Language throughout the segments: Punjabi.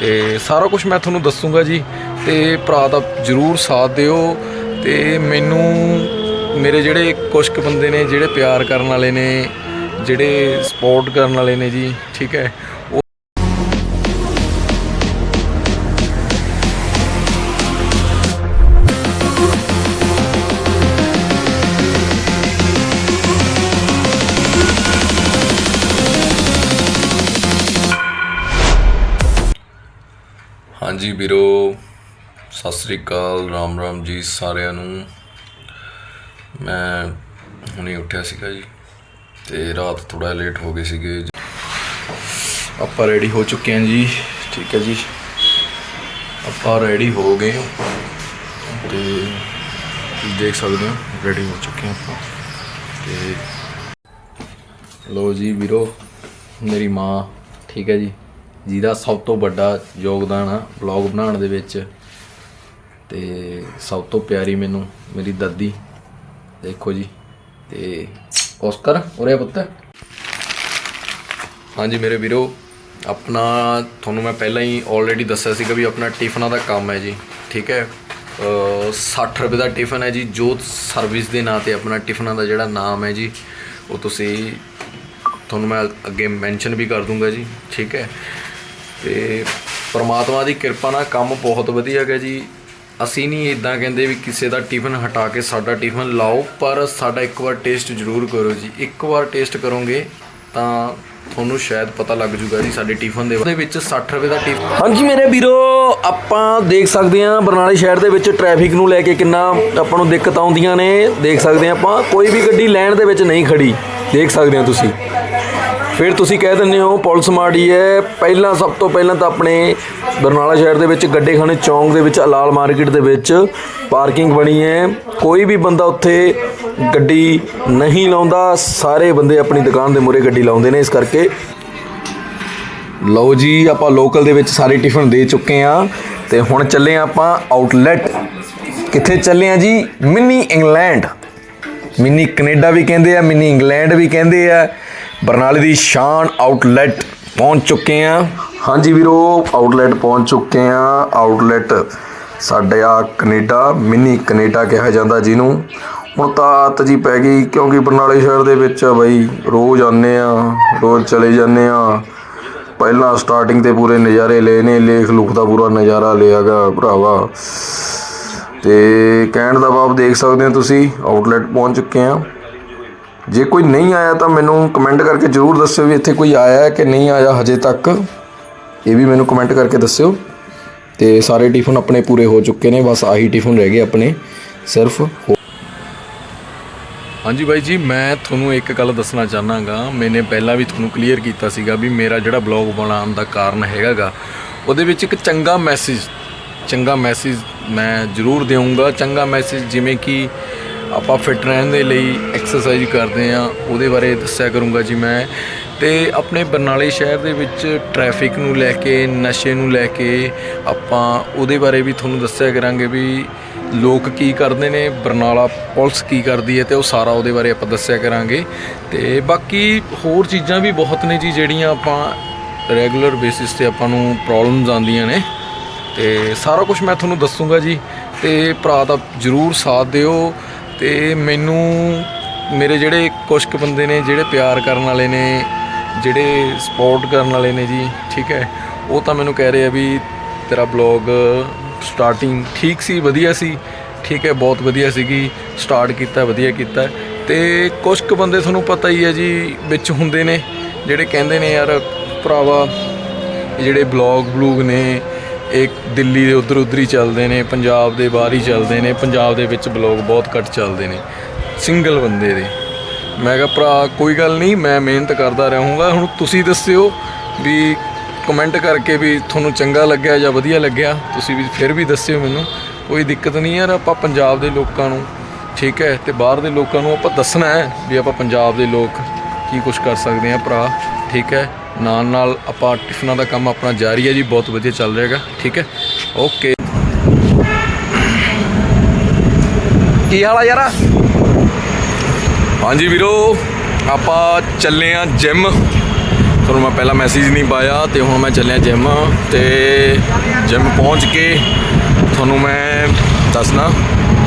ਤੇ ਸਾਰਾ ਕੁਝ ਮੈਂ ਤੁਹਾਨੂੰ ਦੱਸੂਗਾ ਜੀ ਤੇ ਭਰਾ ਦਾ ਜਰੂਰ ਸਾਥ ਦਿਓ ਤੇ ਮੈਨੂੰ ਮੇਰੇ ਜਿਹੜੇ ਕੁਝ ਕੁ ਬੰਦੇ ਨੇ, ਜਿਹੜੇ ਪਿਆਰ ਕਰਨ ਵਾਲੇ ਨੇ, ਜਿਹੜੇ ਸਪੋਰਟ ਕਰਨ ਵਾਲੇ ਨੇ ਜੀ, ਠੀਕ ਹੈ ਜੀ ਵੀਰੋ, ਸਤਿ ਸ੍ਰੀ ਅਕਾਲ, ਰਾਮ ਰਾਮ ਜੀ ਸਾਰਿਆਂ ਨੂੰ। ਮੈਂ ਹੁਣੇ ਉੱਠਿਆ ਸੀਗਾ ਜੀ ਤੇ ਰਾਤ ਥੋੜਾ ਲੇਟ ਹੋ ਗਏ ਸੀਗੇ। ਆਪਾਂ ਰੈਡੀ ਹੋ ਚੁੱਕੇ ਹਾਂ ਜੀ, ਠੀਕ ਹੈ ਜੀ। ਆਪਾਂ ਰੈਡੀ ਹੋ ਗਏ ਹਾਂ ਤੇ ਦੇਖ ਸਕਦੇ ਹੋ ਰੈਡੀ ਹੋ ਚੁੱਕੇ ਹਾਂ ਆਪਾਂ। ਤੇ ਲੋ ਜੀ ਵੀਰੋ, ਮੇਰੀ ਮਾਂ, ਠੀਕ ਹੈ ਜੀ। ਜਿਹਦਾ ਸਭ ਤੋਂ ਵੱਡਾ ਯੋਗਦਾਨ ਆ ਵਲੌਗ ਬਣਾਉਣ ਦੇ ਵਿੱਚ। ਤੇ ਸਭ ਤੋਂ ਪਿਆਰੀ ਮੈਨੂੰ ਮੇਰੀ ਦਾਦੀ, ਦੇਖੋ ਜੀ, ਤੇ ਔਸਕਰ ਉਰੇ ਪੁੱਤ। ਹਾਂਜੀ ਮੇਰੇ ਵੀਰੋ, ਆਪਣਾ ਤੁਹਾਨੂੰ ਮੈਂ ਪਹਿਲਾਂ ਹੀ ਆਲਰੇਡੀ ਦੱਸਿਆ ਸੀਗਾ ਵੀ ਆਪਣਾ ਟਿਫਨਾਂ ਦਾ ਕੰਮ ਹੈ ਜੀ, ਠੀਕ ਹੈ? ਅ 60 ਰੁਪਏ ਦਾ ਟਿਫਨ ਹੈ ਜੀ ਜੋਤ ਸਰਵਿਸ ਦੇ ਨਾਂ ਤੇ ਆਪਣਾ ਟਿਫਨਾਂ ਦਾ ਜਿਹੜਾ ਨਾਮ ਹੈ ਜੀ, ਉਹ ਤੁਸੀਂ ਤੁਹਾਨੂੰ ਮੈਂ ਅੱਗੇ ਮੈਂਸ਼ਨ ਵੀ ਕਰ ਦੂੰਗਾ ਜੀ, ਠੀਕ ਹੈ? ਤੇ ਪ੍ਰਮਾਤਮਾ ਦੀ ਕਿਰਪਾ ਨਾਲ ਕੰਮ ਬਹੁਤ ਵਧੀਆ ਗਿਆ ਜੀ। ਅਸੀਂ ਨਹੀਂ ਇਦਾਂ ਕਹਿੰਦੇ ਵੀ ਕਿਸੇ ਦਾ ਟਿਫਨ ਹਟਾ ਕੇ ਸਾਡਾ ਟਿਫਨ ਲਾਓ, ਪਰ ਸਾਡਾ ਇੱਕ ਵਾਰ ਟੇਸਟ ਜ਼ਰੂਰ ਕਰੋ ਜੀ। ਇੱਕ ਵਾਰ ਟੇਸਟ ਕਰੋਗੇ ਤਾਂ ਤੁਹਾਨੂੰ ਸ਼ਾਇਦ ਪਤਾ ਲੱਗ ਜੂਗਾ ਜੀ ਸਾਡੇ ਟਿਫਨ ਦੇ ਦੇ ਵਿੱਚ 60 ਰੁਪਏ ਦਾ ਟਿਫਨ ਹਾਂਜੀ ਮੇਰੇ ਵੀਰੋ, ਆਪਾਂ ਦੇਖ ਸਕਦੇ ਹਾਂ ਬਰਨਾਲੇ ਸ਼ਹਿਰ ਦੇ ਵਿੱਚ ਟ੍ਰੈਫਿਕ ਨੂੰ ਲੈ ਕੇ ਕਿੰਨਾ ਆਪਾਂ ਨੂੰ ਦਿੱਕਤ ਆਉਂਦੀਆਂ ਨੇ। ਦੇਖ ਸਕਦੇ ਹਾਂ ਆਪਾਂ, ਕੋਈ ਵੀ ਗੱਡੀ ਲੈਣ ਦੇ ਵਿੱਚ ਨਹੀਂ ਖੜੀ। ਦੇਖ ਸਕਦੇ ਹੋ ਤੁਸੀਂ। ਫਿਰ ਤੁਸੀਂ ਕਹਿ ਦਿੰਦੇ ਹੋ, ਪੁਲਿਸ ਮਾੜੀ ਹੈ। ਪਹਿਲਾਂ ਸਭ ਤੋਂ ਪਹਿਲਾਂ ਤਾਂ ਆਪਣੇ ਬਰਨਾਲਾ ਸ਼ਹਿਰ ਦੇ ਵਿੱਚ ਗੱਡੇਖਾਨੇ ਚੌਂਕ ਦੇ ਵਿੱਚ, ਅਲਾਲ ਮਾਰਕੀਟ ਦੇ ਵਿੱਚ ਪਾਰਕਿੰਗ ਬਣੀ ਹੈ। ਕੋਈ ਵੀ ਬੰਦਾ ਉੱਥੇ ਗੱਡੀ ਨਹੀਂ ਲਾਉਂਦਾ। ਸਾਰੇ ਬੰਦੇ ਆਪਣੀ ਦੁਕਾਨ ਦੇ ਮੂਹਰੇ ਗੱਡੀ ਲਾਉਂਦੇ ਨੇ। ਇਸ ਕਰਕੇ ਲਓ ਜੀ, ਆਪਾਂ ਲੋਕਲ ਦੇ ਵਿੱਚ ਸਾਰੇ ਟਿਫਨ ਦੇ ਚੁੱਕੇ ਆ ਤੇ ਹੁਣ ਚੱਲੇ ਹਾਂ ਆਪਾਂ ਆਊਟਲੈਟ ਕਿੱਥੇ ਚੱਲੇ ਆ ਜੀ? ਮਿੰਨੀ ਇੰਗਲੈਂਡ ਮਿੰਨੀ ਕੈਨੇਡਾ ਵੀ ਕਹਿੰਦੇ ਆ, ਮਿੰਨੀ ਇੰਗਲੈਂਡ ਵੀ ਕਹਿੰਦੇ ਆ। ਬਰਨਾਲੇ ਦੀ ਸ਼ਾਨ ਆਊਟਲੈਟ ਪਹੁੰਚ ਚੁੱਕੇ ਆ। ਹਾਂਜੀ ਵੀਰੋ, ਆਊਟਲੈਟ ਪਹੁੰਚ ਚੁੱਕੇ ਆ। ਆਊਟਲੈਟ ਸਾਡੇ ਆ ਕੈਨੇਡਾ, ਮਿੰਨੀ ਕੈਨੇਡਾ ਕਿਹਾ ਜਾਂਦਾ ਜਿਹਨੂੰ। ਹੁਣ ਤਾਂ ਆਦਤ ਜੀ ਪੈ ਗਈ, ਕਿਉਂਕਿ ਬਰਨਾਲੇ ਸ਼ਹਿਰ ਦੇ ਵਿੱਚ ਬਈ ਰੋਜ਼ ਆਉਂਦੇ ਆ, ਰੋਜ਼ ਚਲੇ ਜਾਂਦੇ ਆ। ਪਹਿਲਾਂ ਸਟਾਰਟਿੰਗ ਤੇ ਪੂਰੇ ਨਜ਼ਾਰੇ ਲਏ ਨੇ ਲੇਖ ਲੁਖ ਦਾ ਪੂਰਾ ਨਜ਼ਾਰਾ ਲਿਆਗਾ ਭਰਾਵਾ। ਤੇ ਕਹਿਣ ਦਾ ਭਾਵ ਦੇਖ ਸਕਦੇ ਹੋ ਤੁਸੀਂ ਆਊਟਲੈਟ ਪਹੁੰਚ ਚੁੱਕੇ ਆ ਜੇ ਕੋਈ ਨਹੀਂ ਆਇਆ ਤਾਂ ਮੈਨੂੰ ਕਮੈਂਟ ਕਰਕੇ ਜਰੂਰ ਦੱਸਿਓ ਵੀ ਇੱਥੇ ਕੋਈ ਆਇਆ ਹੈ ਕਿ ਨਹੀਂ ਆਇਆ ਹਜੇ ਤੱਕ। ਇਹ ਵੀ ਮੈਨੂੰ ਕਮੈਂਟ ਕਰਕੇ ਦੱਸਿਓ। ਤੇ ਸਾਰੇ ਟਿਫਨ ਆਪਣੇ ਪੂਰੇ ਹੋ ਚੁੱਕੇ ਨੇ, ਬਸ ਆਹੀ ਟਿਫਨ ਰਹਿ ਗਏ ਆਪਣੇ, ਸਿਰਫ ਹੋ- ਹਾਂਜੀ ਬਾਈ ਜੀ, ਮੈਂ ਤੁਹਾਨੂੰ ਇੱਕ ਗੱਲ ਦੱਸਣਾ ਚਾਹਨਾਗਾ। ਮੈਨੇ ਪਹਿਲਾਂ ਵੀ ਤੁਹਾਨੂੰ ਕਲੀਅਰ ਕੀਤਾ ਸੀਗਾ ਵੀ ਮੇਰਾ ਜਿਹੜਾ ਬਲੌਗ ਬਣਾਉਣ ਦਾ ਕਾਰਨ ਹੈਗਾਗਾ, ਉਹਦੇ ਵਿੱਚ ਇੱਕ ਚੰਗਾ ਮੈਸੇਜ ਚੰਗਾ ਮੈਸੇਜ ਮੈਂ ਜ਼ਰੂਰ ਦੇਵਾਂਗਾ ਚੰਗਾ ਮੈਸੇਜ ਜਿਵੇਂ ਕਿ ਆਪਾਂ ਫਿਟ ਰਹਿਣ ਦੇ ਲਈ ਐਕਸਰਸਾਈਜ਼ ਕਰਦੇ ਆ ਉਹਦੇ ਬਾਰੇ ਦੱਸਿਆ ਕਰੂੰਗਾ ਜੀ ਮੈਂ। ਤੇ ਆਪਣੇ ਬਰਨਾਲੇ ਸ਼ਹਿਰ ਦੇ ਵਿੱਚ ਟ੍ਰੈਫਿਕ ਨੂੰ ਲੈ ਕੇ, ਨਸ਼ੇ ਨੂੰ ਲੈ ਕੇ ਆਪਾਂ ਉਹਦੇ ਬਾਰੇ ਵੀ ਤੁਹਾਨੂੰ ਦੱਸਿਆ ਕਰਾਂਗੇ ਵੀ ਲੋਕ ਕੀ ਕਰਦੇ ਨੇ, ਬਰਨਾਲਾ ਪੁਲਿਸ ਕੀ ਕਰਦੀ ਹੈ ਤੇ ਉਹ ਸਾਰਾ ਉਹਦੇ ਬਾਰੇ ਆਪਾਂ ਦੱਸਿਆ ਕਰਾਂਗੇ। ਤੇ ਬਾਕੀ ਹੋਰ ਚੀਜ਼ਾਂ ਵੀ ਬਹੁਤ ਨੇ ਜੀ ਜਿਹੜੀਆਂ ਆਪਾਂ ਰੈਗੂਲਰ ਬੇਸਿਸ ਤੇ ਆਪਾਂ ਨੂੰ ਪ੍ਰੋਬਲਮਸ ਆਉਂਦੀਆਂ ਨੇ। ਤੇ ਸਾਰਾ ਕੁਝ ਮੈਂ ਤੁਹਾਨੂੰ ਦੱਸੂਗਾ ਜੀ ਤੇ ਭਰਾ ਦਾ ਜਰੂਰ ਸਾਥ ਦਿਓ ਤੇ ਮੈਨੂੰ ਮੇਰੇ ਜਿਹੜੇ ਕੁਝ ਕੁ ਬੰਦੇ ਨੇ, ਜਿਹੜੇ ਪਿਆਰ ਕਰਨ ਵਾਲੇ ਨੇ, ਜਿਹੜੇ ਸਪੋਰਟ ਕਰਨ ਵਾਲੇ ਨੇ ਜੀ, ਠੀਕ ਹੈ, ਉਹ ਤਾਂ ਮੈਨੂੰ ਕਹਿ ਰਹੇ ਆ ਵੀ ਤੇਰਾ ਬਲੌਗ ਸਟਾਰਟਿੰਗ ਠੀਕ ਸੀ, ਵਧੀਆ ਸੀ, ਠੀਕ ਹੈ, ਬਹੁਤ ਵਧੀਆ ਸੀਗੀ ਸਟਾਰਟ ਕੀਤਾ, ਵਧੀਆ ਕੀਤਾ। ਤੇ ਕੁਝ ਕੁ ਬੰਦੇ ਤੁਹਾਨੂੰ ਪਤਾ ਹੀ ਹੈ ਜੀ, ਵਿੱਚ ਹੁੰਦੇ ਨੇ, ਜਿਹੜੇ ਕਹਿੰਦੇ ਨੇ ਯਾਰ ਭਰਾਵਾ ਜਿਹੜੇ ਬਲੌਗ ਬਲੂਗ ਨੇ ਇਹ ਦਿੱਲੀ ਦੇ ਉਧਰ ਉਧਰ ਹੀ ਚੱਲਦੇ ਨੇ, ਪੰਜਾਬ ਦੇ ਬਾਹਰ ਹੀ ਚੱਲਦੇ ਨੇ, ਪੰਜਾਬ ਦੇ ਵਿੱਚ ਬਲੌਗ ਬਹੁਤ ਘੱਟ ਚੱਲਦੇ ਨੇ, ਸਿੰਗਲ ਬੰਦੇ ਦੇ। ਮੈਂ ਕਿਹਾ ਭਰਾ, ਕੋਈ ਗੱਲ ਨਹੀਂ, ਮੈਂ ਮਿਹਨਤ ਕਰਦਾ ਰਹੂੰਗਾ। ਹੁਣ ਤੁਸੀਂ ਦੱਸਿਓ ਵੀ ਕਮੈਂਟ ਕਰਕੇ ਵੀ ਤੁਹਾਨੂੰ ਚੰਗਾ ਲੱਗਿਆ ਜਾਂ ਵਧੀਆ ਲੱਗਿਆ, ਤੁਸੀਂ ਵੀ ਫਿਰ ਵੀ ਦੱਸਿਓ ਮੈਨੂੰ। ਕੋਈ ਦਿੱਕਤ ਨਹੀਂ ਯਾਰ, ਆਪਾਂ ਪੰਜਾਬ ਦੇ ਲੋਕਾਂ ਨੂੰ, ਠੀਕ ਹੈ, ਤੇ ਬਾਹਰ ਦੇ ਲੋਕਾਂ ਨੂੰ ਆਪਾਂ ਦੱਸਣਾ ਹੈ ਵੀ ਆਪਾਂ ਪੰਜਾਬ ਦੇ ਲੋਕ ਕੀ ਕੁਝ ਕਰ ਸਕਦੇ ਆ ਭਰਾ। ਠੀਕ ਹੈ। ਨਾਲ ਨਾਲ ਆਪਾਂ ਟਿਫਨਾਂ ਦਾ ਕੰਮ ਆਪਣਾ ਜਾਰੀ ਹੈ ਜੀ, ਬਹੁਤ ਵਧੀਆ ਚੱਲ ਰਿਹਾ ਹੈਗਾ। ਠੀਕ ਹੈ। ਓਕੇ। ਕੀ ਹਾਲ ਆ ਯਾਰਾ? ਹਾਂਜੀ ਵੀਰੋ, ਆਪਾਂ ਚੱਲੇ ਆ ਜਿਮ ਤੁਹਾਨੂੰ ਮੈਂ ਪਹਿਲਾਂ ਮੈਸੇਜ ਨਹੀਂ ਪਾਇਆ ਤੇ ਹੁਣ ਮੈਂ ਚੱਲਿਆ ਜਿਮ ਤੇ ਜਿਮ ਪਹੁੰਚ ਕੇ ਤੁਹਾਨੂੰ ਮੈਂ ਦੱਸਣਾ।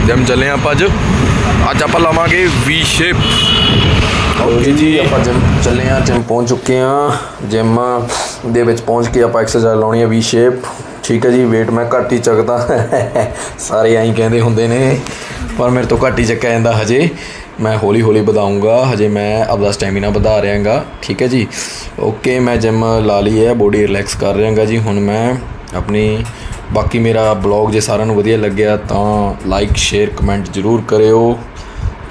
ਜਿਮ ਚੱਲੇ ਆਪਾਂ ਅੱਜ। ਅੱਜ ਆਪਾਂ ਲਾਵਾਂਗੇ ਵੀ ਸ਼ੇਪ ਓਕੇ ਜੀ, ਆਪਾਂ ਜਿਮ ਚੱਲੇ ਆ ਜਿਮ ਪਹੁੰਚ ਚੁੱਕੇ ਆ ਜਿਮ ਦੇ ਵਿੱਚ ਪਹੁੰਚ ਕੇ ਆਪਾਂ ਐਕਸਰਸਾਈਜ਼ ਲਾਉਣੀ ਆ ਵੀ ਸ਼ੇਪ ਠੀਕ ਹੈ ਜੀ, weight ਮੈਂ ਘੱਟ ਹੀ ਚੱਕਦਾ। ਸਾਰੇ ਐਂ ਕਹਿੰਦੇ ਹੁੰਦੇ ਨੇ, ਪਰ ਮੇਰੇ ਤੋਂ ਘੱਟ ਹੀ ਚੱਕਿਆ ਜਾਂਦਾ ਹਜੇ। ਮੈਂ ਹੌਲੀ ਹੌਲੀ ਵਧਾਉਂਗਾ ਹਜੇ ਮੈਂ ਆਪਦਾ ਸਟੈਮਿਨਾ ਵਧਾ ਰਿਹਾਗਾ। ਠੀਕ ਹੈ ਜੀ। ਓਕੇ ਮੈਂ ਜਿਮ ਲਾ ਲਈ ਹੈ ਬੋਡੀ ਰਿਲੈਕਸ ਕਰ ਰਿਹਾਗਾ ਜੀ। ਹੁਣ ਮੈਂ ਆਪਣੀ ਬਾਕੀ ਮੇਰਾ ਬਲੌਗ ਜੇ ਸਾਰਿਆਂ ਨੂੰ ਵਧੀਆ ਲੱਗਿਆ ਤਾਂ ਲਾਈਕ ਸ਼ੇਅਰ ਕਮੈਂਟ ਜ਼ਰੂਰ ਕਰਿਓ।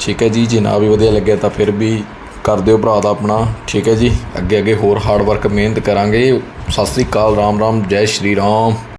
ਠੀਕ ਹੈ ਜੀ, ਜੇ ਨਾ ਵੀ ਵਧੀਆ ਲੱਗਿਆ ਤਾਂ ਫਿਰ ਵੀ ਕਰ ਦਿਓ ਭਰਾ ਦਾ ਆਪਣਾ। ਠੀਕ ਹੈ ਜੀ ਅੱਗੇ ਅੱਗੇ ਹੋਰ ਹਾਰਡ ਵਰਕ ਮਿਹਨਤ ਕਰਾਂਗੇ। ਸਤਿ ਸ੍ਰੀ ਅਕਾਲ ਰਾਮ ਰਾਮ ਜੈ ਸ਼੍ਰੀ ਰਾਮ।